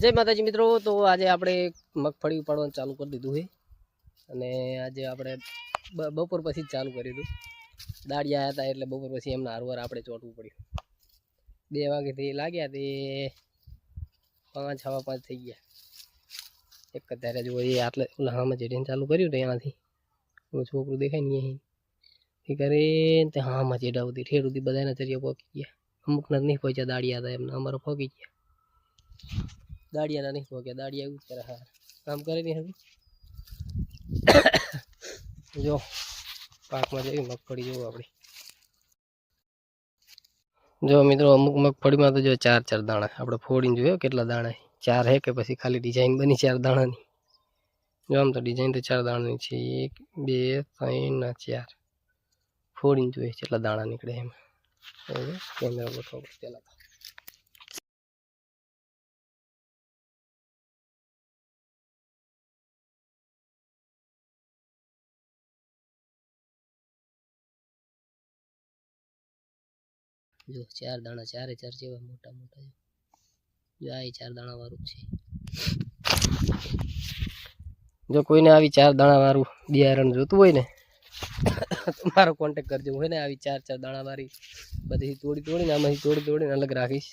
જય માતાજી મિત્રો, તો આજે આપણે મગફળી ઉપાડવાનું ચાલુ કરી દીધું છે. અને આજે આપણે બપોર પછી જ ચાલુ કર્યું દીધું. દાડિયા હતા એટલે બપોર પછી એમના હારવાર આપણે ચોંટવું પડ્યું. બે વાગેથી લાગ્યા તે પાંચ હવા પાંચ થઈ ગયા. એક જ ધારે જો એ આટલે ઓલા હામાં જેડીને ચાલુ કર્યું તો એનાથી છોકરું દેખાય ને અહીં એ કરે તે હામાં ચેડા સુધી ઠેર સુધી બધાના ચરિયા પોકી ગયા. અમુકના નહીં પહોંચ્યા દાડિયા હતા એમના, અમારા પોકી ગયા. દાડિયાના નહીં પહોંચ્યા દાડિયા એવું જ કરે હા કામ કરે નહીં હવે જો પાકમાં જઈ મગફળી જોવું આપણી જો મિત્રો અમુક મગફળીમાં તો જો ચાર ચાર દાણા આપણે ફોડીને જોયો કેટલા દાણા છે. ચાર હે કે પછી ખાલી ડિઝાઇન બની ચાર દાણાની જો આમ તો ડિઝાઇન તો ચાર દાણાની છે એક બે ત્રણ ને ચાર ફોડીને જોઈએ કેટલા દાણા નીકળે એમાં હવે કેમેરા ગોઠવો પડશે પહેલા જો ચાર દાણા, ચારે ચાર જેવા મોટા મોટા જો. આ ચાર દાણા વાળું છે. જો કોઈને આવી ચાર દાણા વાળું બિયારણ જોતું હોય ને મારો કોન્ટેક કરજો. હોય ને આવી ચાર ચાર દાણા વાળી બધી તોડી તોડીને આમાંથી તોડી તોડીને અલગ રાખીશ.